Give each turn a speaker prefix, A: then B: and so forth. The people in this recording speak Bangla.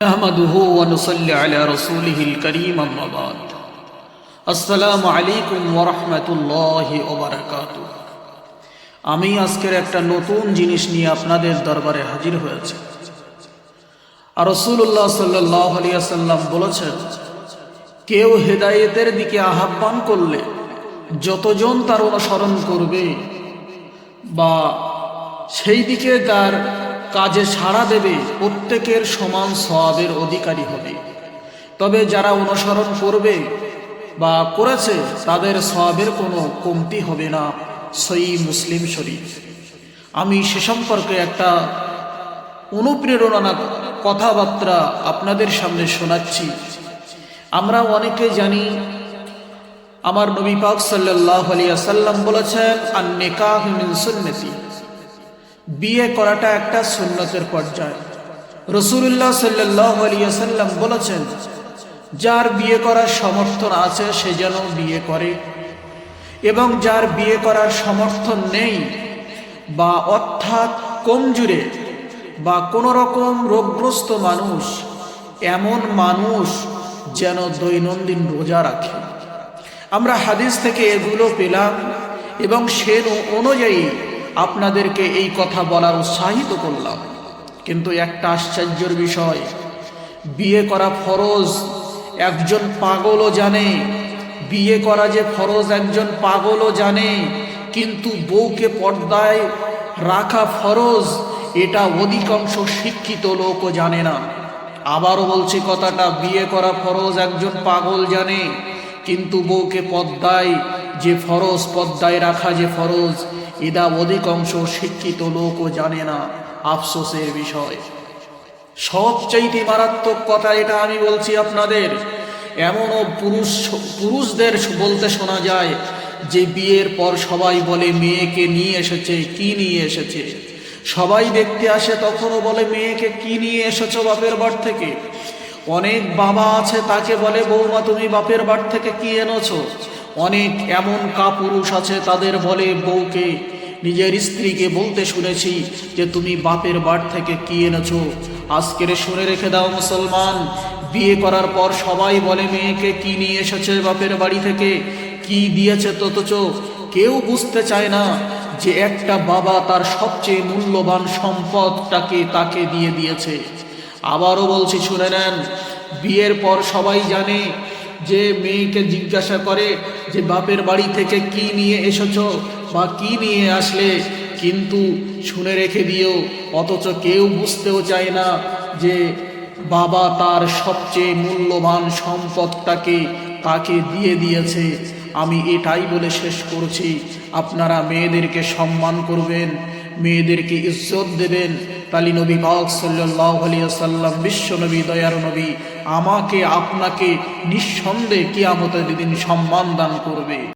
A: نحمده ونصلي على رسوله الكريم أما بعد السلام عليكم ورحمة الله وبركاته আমি আজকের একটা নতুন জিনিস নিয়ে আপনাদের দরবারে হাজির হয়েছে আর রসুল্লাহ সাল্লাহ আলিয়াল্লাম বলেছেন কেউ হেদায়েতের দিকে আহ্বান করলে যতজন তার অনুসরণ করবে বা সেই দিকে তার কাজে সাড়া দেবে, প্রত্যেকের সমান সওয়াবের অধিকারী হবে। তবে যারা অনুসরণ করবে বা করেছে, তাদের সওয়াবের কোনো কমতি হবে না, সই মুসলিম শরীফ। আমি সে সম্পর্কে একটা অনুপ্রেরণা কথাবার্তা আপনাদের সামনে শোনাচ্ছি। আমরা অনেকে জানি, আমার নবী পাক সাল্লাহ আলিয়া সাল্লাম বলেছেন আর নেকাহ মিন সুন্নতি। বিয়ে করাটা একটা সুন্নতের পর্যায়। রসুল্লাহ সাল্লাম বলেছেন, যার বিয়ে করার সমর্থন আছে, সে যেন বিয়ে করে। এবং যার বিয়ে করার সমর্থন নেই, বা অর্থাৎ কমজুরে, বা কোনো রকম রোগগ্রস্ত মানুষ, এমন মানুষ যেন দৈনন্দিন রোজা রাখে। আমরা হাদিস থেকে এগুলো পেলাম এবং সে অনুযায়ী আপনাদেরকে এই কথা বলার উৎসাহিত করলাম। কিন্তু একটা আশ্চর্যের বিষয়, বিয়ে করা ফরজ, একজন পাগলও জানে, বিয়ে করা যে ফরজ একজন পাগলও জানে, কিন্তু বউকে পর্দায় রাখা ফরজ, এটা অধিকাংশ শিক্ষিত লোকও জানে না। আবারও বলছি কথাটা, বিয়ে করা ফরজ একজন পাগল জানে, কিন্তু বউকে পদ্মায় যে ফরজ পদ্মায় রাখা যে ফরজ এটা অধিকাংশ শিক্ষিত লোকও জানে না আফসোসের বিষয়। সবচাইতে মারাত্মক কথা এটা আমি বলছি আপনাদের। এমনও পুরুষ, পুরুষদের বলতে শোনা যায় যে বিয়ের পর সবাই বলে, মেয়েকে নিয়ে এসেছে, কি নিয়ে এসেছে? সবাই দেখতে আসে তখনও বলে, মেয়েকে কি নিয়ে এসেছ বাপের বাড় থেকে? অনেক বাবা আছে তাকে বলে, বৌমা, তুমি বাপের বাড় থেকে কি এনেছো? অনেক এমন কাপুরুষ আছে তাদের বলে বউকে, নিজের স্ত্রীকে বলতে শুনেছি যে তুমি বাপের বাড় থেকে কি এনেছ। আজকের শুনে রেখে দাও মুসলমান, বিয়ে করার পর সবাই বলে মেয়েকে কি নিয়ে এসেছে বাপের বাড়ি থেকে, কি দিয়েছে ততচ কেউ বুঝতে চায় না যে একটা বাবা তার সবচেয়ে মূল্যবান সম্পদটাকে তাকে দিয়ে দিয়েছে। আবারও বলছি, শুনে নেন, বিয়ের পর সবাই জানে যে মেয়েকে জিজ্ঞাসা করে যে, বাপের বাড়ি থেকে কি নিয়ে এসেছ বা কি নিয়ে আসলে? কিন্তু শুনে রেখে দিও, অথচ কেউ বুঝতেও চায় না যে, বাবা তার সবচেয়ে মূল্যবান সম্পদটাকে তাকে দিয়ে দিয়েছে। আমি এটাই বলে শেষ করছি। আপনারা মেয়েদেরকে সম্মান করবেন, মেয়েদেরকে ইজ্জত দেবেন তালি নবী পাক সাল্লাহ বিশ্ব নবী, দয়ার নবী, আমাকে, আপনাকে নিঃসন্দেহে কিয়ামতের দিন সম্মান দান করবে।